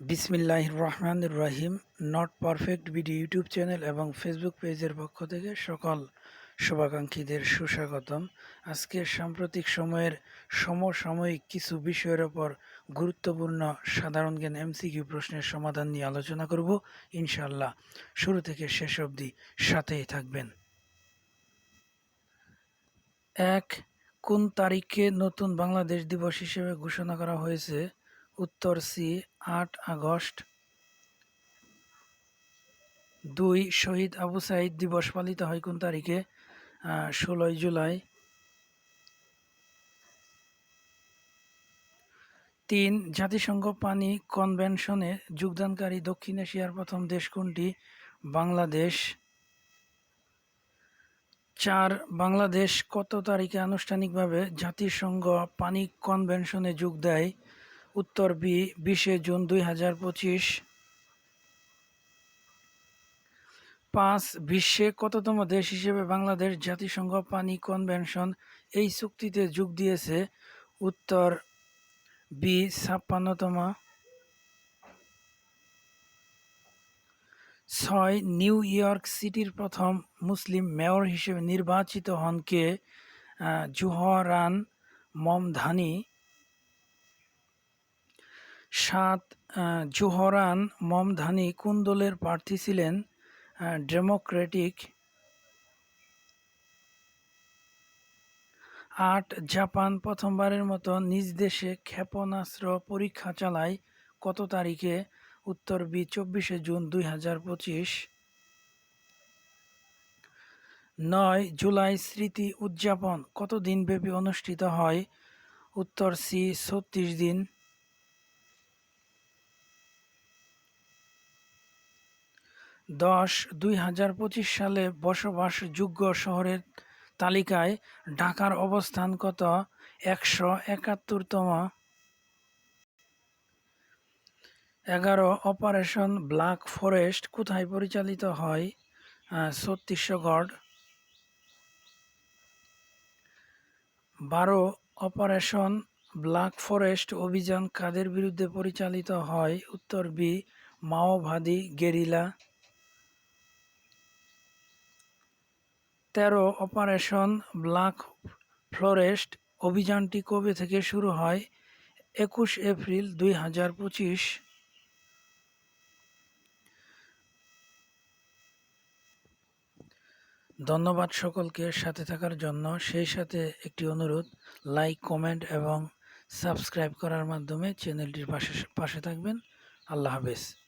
বিসমিল্লাহ রহমান রাহিম not perfect video YouTube channel এবং ফেসবুক পেজের পক্ষ থেকে সকল শুভাকাঙ্ক্ষীদের সুস্বাগতম। আজকে সাম্প্রতিক সময়ের সমসাময়িক কিছু বিষয়ের ওপর গুরুত্বপূর্ণ সাধারণ জ্ঞান এমসিকিউ প্রশ্নের সমাধান নিয়ে আলোচনা করব। ইনশাল্লাহ শুরু থেকে শেষ অবধি সাথেই থাকবেন। এক, কোন তারিখে নতুন বাংলাদেশ দিবস হিসেবে ঘোষণা করা হয়েছে? উত্তর সি, আট আগস্ট। দুই, শহীদ আবু সাইদ দিবস পালিত হয় কোন তারিখে? ষোলোই জুলাই। তিন, জাতিসংঘ পানি কনভেনশনে যোগদানকারী দক্ষিণ এশিয়ার প্রথম দেশ কোনটি? বাংলাদেশ। চার, বাংলাদেশ কত তারিখে আনুষ্ঠানিকভাবে জাতিসংঘ পানি কনভেনশনে যোগ দেয়? উত্তর বি, বিশে জুন দুই হাজার পঁচিশ। পাঁচ, বিশ্বে কততম দেশ হিসেবে বাংলাদেশ জাতিসংঘ পানি কনভেনশন এই চুক্তিতে যোগ দিয়েছে? উত্তর বি, ছাপ্পান্নতম। ছয়, নিউ ইয়র্ক সিটির প্রথম মুসলিম মেয়র হিসেবে নির্বাচিত হন কে? জুহরান মমধানি। সাত জোহরান মমধানি কোন দলের প্রার্থী ছিলেন? ডেমোক্রেটিক আট, জাপান প্রথমবারের মতো নিজ দেশে ক্ষেপণাস্ত্র পরীক্ষা চালায় কত তারিখে? উত্তর বি, চব্বিশে জুন দুই হাজার পঁচিশ। নয়, জুলাই স্মৃতি উদযাপন কত দিনব্যাপী অনুষ্ঠিত হয়? উত্তর সি, ছত্রিশ দিন। দশ দুই হাজার পঁচিশ সালে বসবাসযোগ্য শহরের তালিকায় ঢাকার অবস্থান কত? একশো একাত্তরতম। এগারো, অপারেশন ব্ল্যাক ফরেস্ট কোথায় পরিচালিত হয়? ছত্তিশগড় বারো, অপারেশন ব্ল্যাক ফরেস্ট অভিযান কাদের বিরুদ্ধে পরিচালিত হয়? উত্তর বি, মাওবাদী গেরিলা। তেরো অপারেশন ব্ল্যাক ফরেস্ট অভিযানটি কবে থেকে শুরু হয়? একুশ এপ্রিল দুই হাজার পঁচিশ। ধন্যবাদ সকলকে সাথে থাকার জন্য। সেই সাথে একটি অনুরোধ, লাইক, কমেন্ট এবং সাবস্ক্রাইব করার মাধ্যমে চ্যানেলটির পাশে পাশে থাকবেন। আল্লাহ হাফেজ।